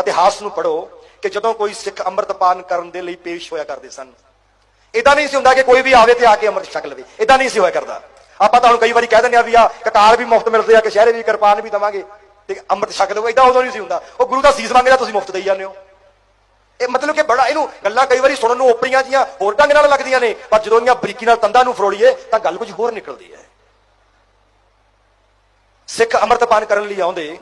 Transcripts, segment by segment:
ਇਤਿਹਾਸ ਨੂੰ ਪੜੋ ਕਿ ਜਦੋਂ ਕੋਈ ਸਿੱਖ ਅੰਮ੍ਰਿਤਪਾਨ ਕਰਨ ਦੇ ਲਈ ਪੇਸ਼ ਹੋਇਆ ਕਰਦੇ ਸਨ ਇਦਾਂ ਨਹੀਂ ਸੀ ਹੁੰਦਾ ਕਿ ਕੋਈ ਵੀ ਆਵੇ ਤੇ ਆ ਕੇ ਅੰਮ੍ਰਿਤ ਛਕ ਲਵੇ ਇਦਾਂ ਨਹੀਂ ਸੀ ਹੋਇਆ ਕਰਦਾ। ਆਪਾਂ ਤੁਹਾਨੂੰ ਕਈ ਵਾਰੀ ਕਹਿ ਦਿੰਦੇ ਆ ਵੀ ਆ ਕਤਾਰ ਵੀ ਮੁਫਤ ਮਿਲਦੇ ਆ, ਕਿ ਸ਼ਹਿਰੇ ਵੀ ਕਿਰਪਾਨ ਵੀ ਦਵਾਂਗੇ ਤੇ ਅੰਮ੍ਰਿਤ ਛਕ ਲਵੋ ਇਦਾਂ ਉਦੋਂ ਨਹੀਂ ਸੀ ਹੁੰਦਾ। ਉਹ ਗੁਰੂ ਦਾ ਸੀਸ ਮੰਗਦਾ ਤੁਸੀਂ ਮੁਫਤ ਦੇਈ ਜਾਂਦੇ ਹੋ। ਇਹ ਮਤਲਬ ਕਿ ਬੜਾ ਇਹਨੂੰ ਗੱਲਾਂ ਕਈ ਵਾਰੀ ਸੁਣਨ ਨੂੰ ਓਪਰੀਆਂ ਜੀਆਂ ਹੋਰ ਢੰਗ ਨਾਲ ਲੱਗਦੀਆਂ ਨੇ, ਪਰ ਜਦੋਂ ਇਹਨਾਂ ਬਰੀਕੀ ਨਾਲ ਤੰਦਾਂ ਨੂੰ ਫਰੋੜੀਏ ਤਾਂ ਗੱਲ ਕੁਝ ਹੋਰ ਨਿਕਲਦੀ ਹੈ। ਸਿੱਖ ਅੰਮ੍ਰਿਤਪਾਨ ਕਰਨ ਲਈ ਆਉਂਦੇ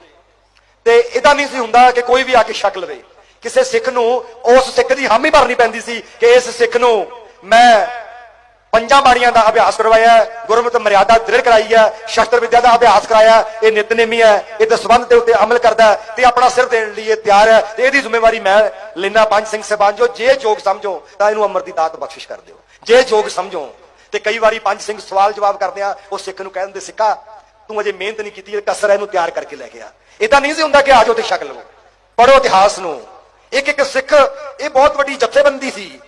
ਤੇ ਇਹਦਾ ਨਹੀਂ ਸੀ ਹੁੰਦਾ ਕਿ ਕੋਈ ਵੀ ਆ ਕੇ ਛਕ ਲਵੇ। ਕਿਸੇ ਸਿੱਖ ਨੂੰ ਉਸ ਸਿੱਖ ਦੀ ਹਾਮੀ ਭਰਨੀ ਪੈਂਦੀ ਸੀ ਕਿ ਇਸ ਸਿੱਖ ਨੂੰ ਮੈਂ ਪੰਜਾਂ ਬਾਣੀਆਂ ਦਾ ਅਭਿਆਸ ਕਰਵਾਇਆ ਹੈ, ਗੁਰਮਤਿ ਮਰਿਆਦਾ ਦ੍ਰਿੜ ਕਰਾਈ ਹੈ ਸ਼ਸਤਰ ਵਿਦਿਆ ਦਾ ਅਭਿਆਸ ਕਰਾਇਆ ਹੈ, ਇਹ ਨਿਤਨੇਮੀ ਹੈ ਇਹ ਦਸਵੰਧ ਦੇ ਉੱਤੇ ਅਮਲ ਕਰਦਾ ਤੇ ਆਪਣਾ ਸਿਰ ਦੇਣ ਲਈ ਇਹ ਤਿਆਰ ਹੈ ਤੇ ਇਹਦੀ ਜ਼ਿੰਮੇਵਾਰੀ ਮੈਂ ਲੈਣਾ ਪੰਜ ਸਿੰਘ ਸਹਿਬਾਨ ਜੋ ਜੇ ਯੋਗ ਸਮਝੋ ਤਾਂ ਇਹਨੂੰ ਅਮਰ ਦੀ ਦਾਤ ਬਖਸ਼ਿਸ਼ ਕਰ ਦਿਓ। ਜੇ ਯੋਗ ਸਮਝੋ ਤੇ ਕਈ ਵਾਰੀ ਪੰਜ ਸਿੰਘ ਸਵਾਲ ਜਵਾਬ ਕਰਦੇ ਆ ਉਹ ਸਿੱਖ ਨੂੰ ਕਹਿ ਦਿੰਦੇ ਸਿੱਕਾ ਤੂੰ ਅਜੇ ਮਿਹਨਤ ਨਹੀਂ ਕੀਤੀ, ਇਹ ਕਸਰ ਇਹਨੂੰ ਤਿਆਰ ਕਰਕੇ ਲੈ ਕੇ ਆ। ਇਦਾਂ ਨਹੀਂ ਸੀ ਹੁੰਦਾ ਕਿ ਆਜੋ ਤੇ ਛਕ ਲਵੋ। ਪੜੋ ਇਤਿਹਾਸ ਨੂੰ। ਇੱਕ ਇੱਕ ਸਿੱਖ, ਇਹ ਬਹੁਤ ਵੱਡੀ ਜਥੇਬੰਦੀ ਸੀ।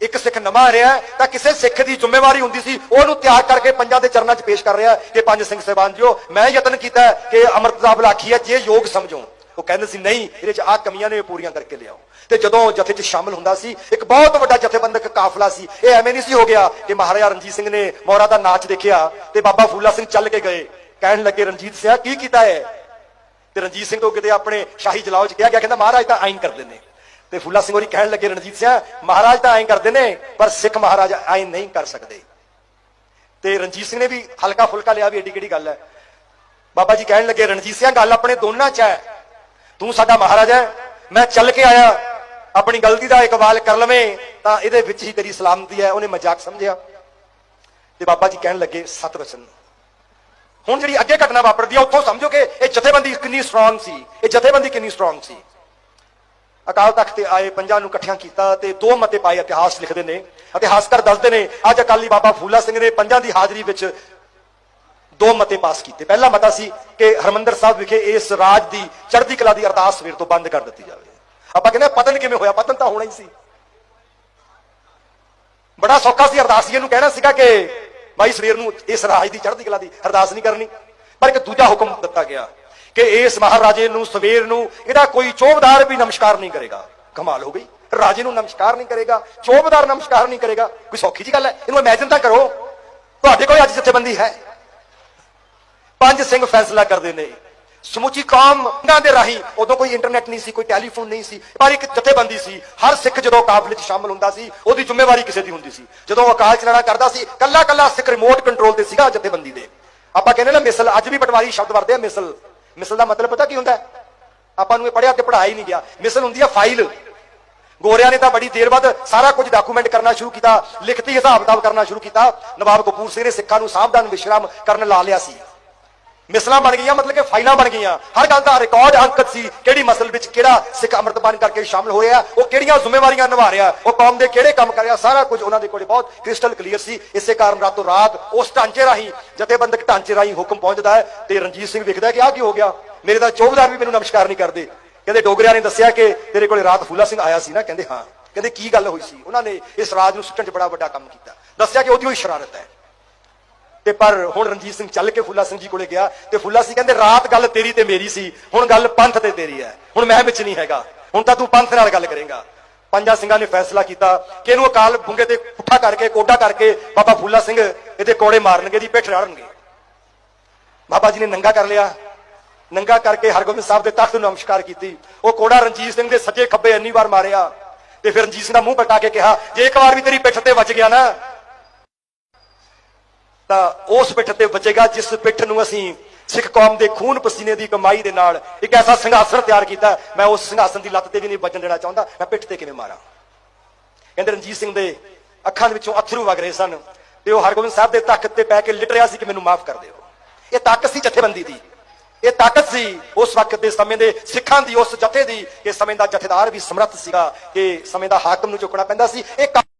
ਇੱਕ ਸਿੱਖ ਨਵਾਂ ਰਿਹਾ ਤਾਂ ਕਿਸੇ ਸਿੱਖ ਦੀ ਜ਼ਿੰਮੇਵਾਰੀ ਹੁੰਦੀ ਸੀ, ਉਹਨੂੰ ਤਿਆਗ ਕਰਕੇ ਪੰਜਾਂ ਦੇ ਚਰਨਾਂ 'ਚ ਪੇਸ਼ ਕਰ ਰਿਹਾ ਕਿ ਪੰਜ ਸਿੰਘ ਸਹਿਬਾਨ ਜੀਓ, ਮੈਂ ਯਤਨ ਕੀਤਾ ਕਿ ਅੰਮ੍ਰਿਤ ਦਾ ਬਲਾਖੀ ਹੈ, ਜੇ ਯੋਗ ਸਮਝੋ। ਉਹ ਕਹਿੰਦੇ ਸੀ, ਨਹੀਂ, ਇਹਦੇ 'ਚ ਆ ਕਮੀਆਂ ਨੇ ਪੂਰੀਆਂ ਕਰਕੇ ਲਿਆਓ। ਤੇ ਜਦੋਂ ਜਥੇ 'ਚ ਸ਼ਾਮਲ ਹੁੰਦਾ ਸੀ, ਇੱਕ ਬਹੁਤ ਵੱਡਾ ਜਥੇਬੰਦਕ ਕਾਫਲਾ ਸੀ। ਇਹ ਐਵੇਂ ਨਹੀਂ ਸੀ ਹੋ ਗਿਆ ਕਿ ਮਹਾਰਾਜਾ ਰਣਜੀਤ ਸਿੰਘ ਨੇ ਮੌਰਾ ਦਾ ਨਾਚ ਦੇਖਿਆ ਤੇ ਬਾਬਾ ਫੂਲਾ ਸਿੰਘ ਚੱਲ ਕੇ ਗਏ। ਕਹਿਣ ਲੱਗੇ, ਰਣਜੀਤ ਸਿੰਘ ਕੀ ਕੀਤਾ ਹੈ? ਤੇ ਰਣਜੀਤ ਸਿੰਘ ਤੋਂ ਕਿਤੇ ਆਪਣੇ ਸ਼ਾਹੀ ਜਲਾਓ 'ਚ ਕਿਹਾ ਗਿਆ ਕਹਿੰਦਾ, ਮਹਾਰਾਜ ਤਾਂ ਐਂ ਕਰਦੇ ਨੇ। ਤੇ ਫੁੱਲਾ ਸਿੰਘ ਹੋਰੀ ਕਹਿਣ ਲੱਗੇ, ਰਣਜੀਤ ਸਿੰਘ ਮਹਾਰਾਜ ਤਾਂ ਆਇਨ ਕਰਦੇ ਨੇ, ਪਰ ਸਿੱਖ ਮਹਾਰਾਜ ਆਇਨ ਨਹੀਂ ਕਰ ਸਕਦੇ। ਤੇ ਰਣਜੀਤ ਸਿੰਘ ਨੇ ਵੀ ਹਲਕਾ ਫੁਲਕਾ ਲਿਆ ਵੀ ਏਡੀ ਕਿਹੜੀ ਗੱਲ ਹੈ। ਬਾਬਾ ਜੀ ਕਹਿਣ ਲੱਗੇ, ਰਣਜੀਤ ਸਿੰਘ ਗੱਲ ਆਪਣੇ ਦੋਨਾਂ 'ਚ ਹੈ। ਤੂੰ ਸਾਡਾ ਮਹਾਰਾਜ ਹੈ। ਮੈਂ ਚੱਲ ਕੇ ਆਇਆ। ਆਪਣੀ ਗਲਤੀ ਦਾ ਇਕਬਾਲ ਕਰ ਲਵੇਂ ਤਾਂ ਇਹਦੇ ਵਿੱਚ ਹੀ ਤੇਰੀ ਸਲਾਮਤੀ ਹੈ। ਉਹਨੇ ਮਜ਼ਾਕ ਸਮਝਿਆ। ਤੇ ਬਾਬਾ ਜੀ ਕਹਿਣ ਲੱਗੇ, ਸਤ ਵਚਨ ਹੁਣ ਜਿਹੜੀ ਅੱਗੇ ਘਟਨਾ ਵਾਪਰਦੀ ਆ, ਉੱਥੋਂ ਸਮਝੋ ਕਿ ਇਹ ਜਥੇਬੰਦੀ ਕਿੰਨੀ ਸਟਰੋਂਗ ਸੀ। ਇਹ ਜਥੇਬੰਦੀ ਕਿੰਨੀ ਸਟਰੋਂਗ ਸੀ। ਅਕਾਲ ਤਖਤ ਤੇ ਆਏ, ਪੰਜਾਂ ਨੂੰ ਇਕੱਠਿਆਂ ਕੀਤਾ ਤੇ ਦੋ ਮਤੇ ਪਾਏ ਇਤਿਹਾਸ ਲਿਖਦੇ ਨੇ। ਇਤਿਹਾਸਕਾਰ ਦੱਸਦੇ ਨੇ, ਅੱਜ ਅਕਾਲੀ ਬਾਬਾ ਫੂਲਾ ਸਿੰਘ ਨੇ ਪੰਜਾਂ ਦੀ ਹਾਜ਼ਰੀ ਵਿੱਚ ਦੋ ਮਤੇ ਪਾਸ ਕੀਤੇ। ਪਹਿਲਾ ਮਤਾ ਸੀ ਕਿ ਹਰਮੰਦਰ ਸਾਹਿਬ ਵਿਖੇ ਇਸ ਰਾਜ ਦੀ ਚੜ੍ਹਦੀ ਕਲਾ ਦੀ ਅਰਦਾਸ ਸਵੇਰ ਤੋਂ ਬੰਦ ਕਰ ਦਿੱਤੀ ਜਾਵੇ। ਆਪਾਂ ਕਹਿੰਦੇ ਪਤਨ ਕਿਵੇਂ ਹੋਇਆ? ਪਤਨ ਤਾਂ ਹੋਣਾ ਹੀ ਸੀ। ਬੜਾ ਸੌਖਾ ਸੀ ਅਰਦਾਸੀਏ ਨੂੰ ਕਹਿਣਾ ਸੀਗਾ ਕਿ ਭਾਈ ਸਵੇਰ ਨੂੰ ਇਸ ਰਾਜ ਦੀ ਚੜ੍ਹਦੀ ਕਲਾ ਦੀ ਅਰਦਾਸ ਨਹੀਂ ਕਰਨੀ। ਪਰ ਇੱਕ ਦੂਜਾ ਹੁਕਮ ਦਿੱਤਾ ਗਿਆ ਕਿ ਇਸ ਮਹਾਰਾਜੇ ਨੂੰ ਸਵੇਰ ਨੂੰ ਇਹਦਾ ਕੋਈ ਚੋਬਦਾਰ ਵੀ ਨਮਸਕਾਰ ਨਹੀਂ ਕਰੇਗਾ। ਕਮਾਲ ਹੋ ਗਈ। ਰਾਜੇ ਨੂੰ ਨਮਸਕਾਰ ਨਹੀਂ ਕਰੇਗਾ, ਚੋਬਦਾਰ ਨਮਸਕਾਰ ਨਹੀਂ ਕਰੇਗਾ। ਕੋਈ ਸੌਖੀ ਜੀ ਗੱਲ ਹੈ? ਇਹਨੂੰ ਇਮੇਜਿਨ ਤਾਂ ਕਰੋ। ਤੁਹਾਡੇ ਕੋਲ ਅੱਜ ਜਥੇਬੰਦੀ ਹੈ। ਪੰਜ ਸਿੰਘ ਫੈਸਲਾ ਕਰਦੇ ਨੇ। ਸਮੁੱਚੀ ਕੌਮ ਉਹਨਾਂ ਦੇ ਰਾਹੀਂ ਉਦੋਂ ਕੋਈ ਇੰਟਰਨੈਟ ਨਹੀਂ ਸੀ, ਕੋਈ ਟੈਲੀਫੋਨ ਨਹੀਂ ਸੀ, ਪਰ ਇੱਕ ਜਥੇਬੰਦੀ ਸੀ। ਹਰ ਸਿੱਖ ਜਦੋਂ ਕਾਫਲੇ 'ਚ ਸ਼ਾਮਲ ਹੁੰਦਾ ਸੀ, ਉਹਦੀ ਜ਼ਿੰਮੇਵਾਰੀ ਕਿਸੇ ਦੀ ਹੁੰਦੀ ਸੀ। ਜਦੋਂ ਅਕਾਲ ਚਲਾਣਾ ਕਰਦਾ ਸੀ ਕੱਲਾ ਕੱਲਾ ਸਿੱਖ ਰਿਮੋਟ ਕੰਟਰੋਲ ਤੇ ਸੀਗਾ ਜਥੇਬੰਦੀ ਦੇ। ਆਪਾਂ ਕਹਿੰਦੇ ਨਾ ਮਿਸਲ, ਅੱਜ ਵੀ ਪਟਵਾਰੀ ਸ਼ਬਦ ਵਰਤੇ ਆ ਮਿਸਲ। ਮਿਸਲ ਦਾ ਮਤਲਬ ਪਤਾ ਕੀ ਹੁੰਦਾ? ਆਪਾਂ ਨੂੰ ਇਹ ਪੜਿਆ ਤੇ ਪੜਾਇਆ ਹੀ ਨਹੀਂ ਗਿਆ। ਮਿਸਲ ਹੁੰਦੀ ਆ ਫਾਈਲ ਗੋਰਿਆਂ ਨੇ ਤਾਂ ਬੜੀ ਦੇਰ ਬਾਅਦ ਸਾਰਾ ਕੁਝ ਡਾਕੂਮੈਂਟ ਕਰਨਾ ਸ਼ੁਰੂ ਕੀਤਾ, ਲਿਖਤੀ ਹਿਸਾਬ ਕਿਤਾਬ ਕਰਨਾ ਸ਼ੁਰੂ ਕੀਤਾ। ਨਵਾਬ ਕਪੂਰ ਸਿੰਘ ਨੇ ਸਿੱਖਾਂ ਨੂੰ ਸਾਵਧਾਨ ਵਿਸ਼ਰਾਮ ਕਰਨ ਲਾ ਲਿਆ ਸੀ। ਮਿਸਲਾਂ ਬਣ ਗਈਆਂ, ਮਤਲਬ ਕਿ ਫਾਈਲਾਂ ਬਣ ਗਈਆਂ। ਹਰ ਗੱਲ ਦਾ ਰਿਕਾਰਡ ਅੰਕਤ ਸੀ, ਕਿਹੜੀ ਮਸਲ ਵਿੱਚ ਕਿਹੜਾ ਸਿੱਖ ਅੰਮ੍ਰਿਤਪਾਨ ਕਰਕੇ ਸ਼ਾਮਲ ਹੋਇਆ, ਉਹ ਕਿਹੜੀਆਂ ਜ਼ਿੰਮੇਵਾਰੀਆਂ ਨਿਭਾ ਰਿਹਾ, ਉਹ ਕੌਮ ਦੇ ਕਿਹੜੇ ਕੰਮ ਕਰ ਰਿਹਾ ਸਾਰਾ ਕੁਝ ਉਹਨਾਂ ਦੇ ਕੋਲੇ ਬਹੁਤ ਕ੍ਰਿਸਟਲ ਕਲੀਅਰ ਸੀ। ਇਸੇ ਕਾਰਨ ਰਾਤੋਂ ਰਾਤ ਉਸ ਢਾਂਚੇ ਰਾਹੀਂ, ਜਥੇਬੰਦਕ ਢਾਂਚੇ ਰਾਹੀਂ ਹੁਕਮ ਪਹੁੰਚਦਾ ਹੈ ਤੇ ਰਣਜੀਤ ਸਿੰਘ ਵੇਖਦਾ ਕਿ ਆਹ ਕੀ ਹੋ ਗਿਆ। ਮੇਰੇ ਤਾਂ ਚੌਬਦਾਰ ਵੀ ਮੈਨੂੰ ਨਮਸਕਾਰ ਨਹੀਂ ਕਰਦੇ। ਕਹਿੰਦੇ ਡੋਗਰਿਆਂ ਨੇ ਦੱਸਿਆ ਕਿ ਤੇਰੇ ਕੋਲੇ ਰਾਤ ਫੂਲਾ ਸਿੰਘ ਆਇਆ ਸੀ ਨਾ, ਕਹਿੰਦੇ ਹਾਂ। ਕਹਿੰਦੇ ਕੀ ਗੱਲ ਹੋਈ ਸੀ? ਉਹਨਾਂ ਨੇ ਇਸ ਰਾਜ ਨੂੰ ਸੁੱਟਣ 'ਚ ਬੜਾ ਵੱਡਾ ਕੰਮ ਕੀਤਾ। ਦੱਸਿਆ ਕਿ ਉਹਦੀ ਹੋਈ ਸ਼ਰਾਰਤ ਹੈ। ਤੇ ਪਰ ਹੁਣ ਰਣਜੀਤ ਸਿੰਘ ਚੱਲ ਕੇ ਫੁੱਲਾ ਸਿੰਘ ਜੀ ਕੋਲੇ ਗਿਆ ਤੇ ਫੁੱਲਾ ਸਿੰਘ ਕਹਿੰਦੇ, ਰਾਤ ਗੱਲ ਤੇਰੀ ਤੇ ਮੇਰੀ ਸੀ, ਹੁਣ ਗੱਲ ਪੰਥ ਤੇ ਤੇਰੀ ਹੈ। ਹੁਣ ਮੈਂ ਵਿੱਚ ਨਹੀਂ ਹੈਗਾ। ਹੁਣ ਤਾਂ ਤੂੰ ਪੰਥ ਨਾਲ ਗੱਲ ਕਰੇਗਾ। ਪੰਜਾਂ ਸਿੰਘਾਂ ਨੇ ਫੈਸਲਾ ਕੀਤਾ ਕਿ ਇਹਨੂੰ ਅਕਾਲ ਬੁੰਗੇ ਤੇ ਪੁੱਠਾ ਕਰਕੇ ਕੋਡਾ ਕਰਕੇ ਬਾਬਾ ਫੁੱਲਾ ਸਿੰਘ ਇਹਦੇ ਕੋੜੇ ਮਾਰਨਗੇ ਦੀ ਪਿੱਠ ਰਾੜਨਗੇ। ਬਾਬਾ ਜੀ ਨੇ ਨੰਗਾ ਕਰ ਲਿਆ। ਨੰਗਾ ਕਰਕੇ ਹਰਗੋਬਿੰਦ ਸਾਹਿਬ ਦੇ ਤਖਤ ਨੂੰ ਨਮਸਕਾਰ ਕੀਤੀ। ਉਹ ਕੋੜਾ ਰਣਜੀਤ ਸਿੰਘ ਦੇ ਸੱਜੇ ਖੱਬੇ ਇੰਨੀ ਵਾਰ ਮਾਰਿਆ ਤੇ ਫਿਰ ਰਣਜੀਤ ਸਿੰਘ ਦਾ ਮੂੰਹ ਪਟਾ ਕੇ ਕਿਹਾ, ਜੇ ਇੱਕ ਵਾਰ ਵੀ ਤੇਰੀ ਪਿੱਠ ਤੇ ਵੱਜ ਗਿਆ ਨਾ ਤਾਂ ਉਸ ਪਿੱਠ ਤੇ ਬਚੇਗਾ ਜਿਸ ਪਿੱਠ ਨੂੰ ਅਸੀਂ ਸਿੱਖ ਕੌਮ ਦੇ ਖੂਨ ਪਸੀਨੇ ਦੀ ਕਮਾਈ ਦੇ ਨਾਲ ਇੱਕ ਐਸਾ ਸਿੰਘਾਸਨ ਤਿਆਰ ਕੀਤਾ, ਮੈਂ ਉਸ ਸਿੰਘਾਸਨ ਦੀ ਲੱਤ ਤੇ ਵੀ ਨਹੀਂ ਬਚਣ ਦੇਣਾ ਚਾਹੁੰਦਾ, ਮੈਂ ਪਿੱਠ ਤੇ ਕਿਵੇਂ ਮਾਰਾਂ? ਕਹਿੰਦੇ ਰਣਜੀਤ ਸਿੰਘ ਦੇ ਅੱਖਾਂ ਦੇ ਵਿੱਚੋਂ ਅਥਰੂ ਵਗ ਰਹੇ ਸਨ ਤੇ ਉਹ ਹਰਗੋਬਿੰਦ ਸਾਹਿਬ ਦੇ ਤਖਤ ਤੇ ਪੈ ਕੇ ਲਿਟ ਰਿਹਾ ਸੀ ਕਿ ਮੈਨੂੰ ਮਾਫ ਕਰ ਦਿਓ। ਇਹ ਤਾਕਤ ਸੀ ਜਥੇਬੰਦੀ ਦੀ। ਇਹ ਤਾਕਤ ਸੀ ਉਸ ਵਕਤ ਦੇ ਸਮੇਂ ਦੇ ਸਿੱਖਾਂ ਦੀ, ਉਸ ਜਥੇ ਦੀ ਕਿ ਸਮੇਂ ਦਾ ਜਥੇਦਾਰ ਵੀ ਸਮਰੱਥ ਸੀਗਾ ਕਿ ਸਮੇਂ ਦਾ ਹਾਕਮ ਨੂੰ ਚੁੱਕਣਾ ਪੈਂਦਾ ਸੀ। ਇਹ